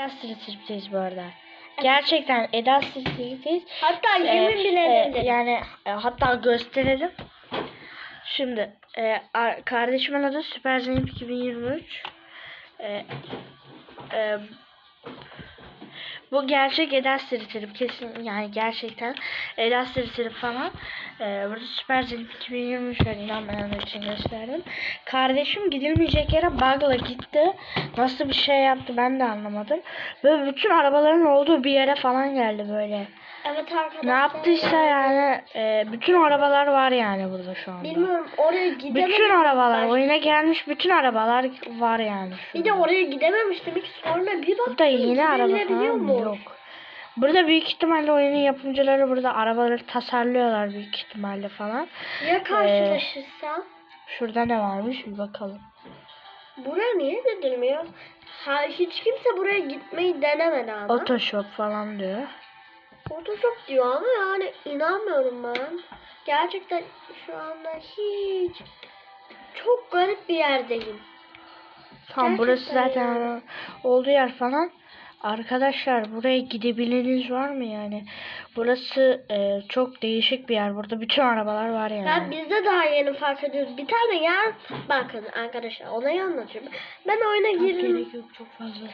Eda Striptease bu arada. Gerçekten Eda Striptease. Hatta Ee, yemin bile e, yani e, hatta gösterelim. Şimdi e, ar- kardeşimin adı Süper Zeynep 2023. E, e, bu gerçek Striptease kesin yani gerçekten Striptease falan. E, burada Süper Zeynep 2023 var inanmayanlar için gösterdim. Kardeşim gidilmeyecek yere bug'la gitti. Nasıl bir şey yaptı ben de anlamadım. Böyle bütün arabaların olduğu bir yere falan geldi böyle. Evet arkadaşlar. Ne yaptıysa yani e, bütün arabalar var yani burada şu anda. Bilmiyorum oraya gidemedim. Bütün arabalar Ben- oyuna gelmiş bütün arabalar var yani. Bir de şurada. oraya gidememiştim. İlk sonra bir baktım. Burada yeni araba falan mu? yok. Burada büyük ihtimalle oyunun yapımcıları burada arabaları tasarlıyorlar büyük ihtimalle falan. Ya karşılaşırsam? Şurada ne varmış bir bakalım. Buraya niye gidilmiyor? Ha, hiç kimse buraya gitmeyi denemedi ama. Otoshop falan diyor. Photoshop diyor ama yani inanmıyorum ben. Gerçekten şu anda hiç çok garip bir yerdeyim. Tam burası Gerçekten zaten yani. olduğu yer falan. Arkadaşlar buraya gidebileniz var mı yani? Burası e, çok değişik bir yer. Burada bütün arabalar var yani. Ben biz de daha yeni fark ediyoruz. Bir tane yer bakın arkadaşlar olayı anlatıyorum. Ben oyuna girmiştim. gerek yok çok fazla.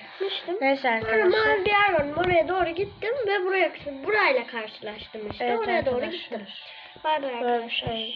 Neyse Böyle arkadaşlar. mavi bir yer var. Oraya doğru gittim ve buraya burayla karşılaştım işte. Evet Oraya doğru arkadaşlar. gittim. Bay bay Böyle bir arkadaşlar. şey.